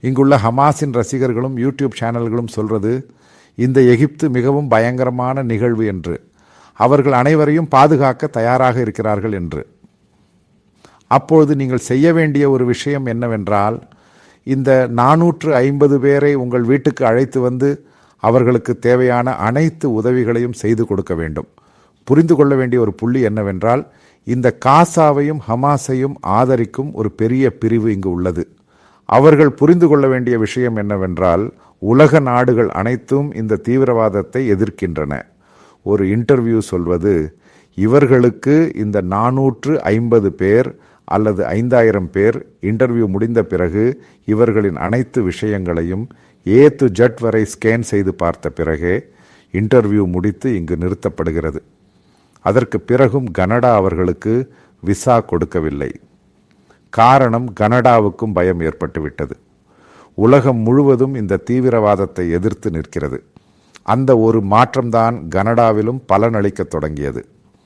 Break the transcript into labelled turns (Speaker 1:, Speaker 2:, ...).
Speaker 1: இங்குள்ள ஹமாஸின் ரசிகர்களும் யூடியூப் சேனல்களும் சொல்றது இந்த எகிப்து மிகவும் பயங்கரமான நிகழ்வு என்று. அவர்கள் அனைவரையும் பாதுகாக்க தயாராக இருக்கிறார்கள் என்று. அப்பொழுது நீங்கள் செய்ய வேண்டிய ஒரு விஷயம் என்னவென்றால் இந்த நானூற்று ஐம்பது பேரை உங்கள் வீட்டுக்கு அழைத்து வந்து அவர்களுக்கு தேவையான அனைத்து உதவிகளையும் செய்து கொடுக்க வேண்டும். புரிந்து கொள்ள வேண்டிய ஒரு புள்ளி என்னவென்றால் இந்த காசாவையும் ஹமாஸையும் ஆதரிக்கும் ஒரு பெரிய பிரிவு இங்கு உள்ளது. அவர்கள் புரிந்து கொள்ள வேண்டிய விஷயம் என்னவென்றால் உலக நாடுகள் அனைத்தும் இந்த தீவிரவாதத்தை எதிர்க்கின்றன. ஒரு இன்டர்வியூ சொல்வது இவர்களுக்கு இந்த நானூற்று ஐம்பது பேர் அல்லது ஐந்தாயிரம் பேர் இன்டர்வியூ முடிந்த பிறகு இவர்களின் அனைத்து விஷயங்களையும் ஏ டு ஜட் வரை ஸ்கேன் செய்து பார்த்த பிறகே இன்டர்வியூ முடித்து இங்கு நிறுத்தப்படுகிறது. அதற்கு பிறகும் கனடா அவர்களுக்கு விசா கொடுக்கவில்லை. காரணம் கனடாவுக்கும் பயம் ஏற்பட்டுவிட்டது. உலகம் முழுவதும் இந்த தீவிரவாதத்தை எதிர்த்து நிற்கிறது. அந்த ஒரு மாற்றம்தான் கனடாவிலும் பலனளிக்கத் தொடங்கியது.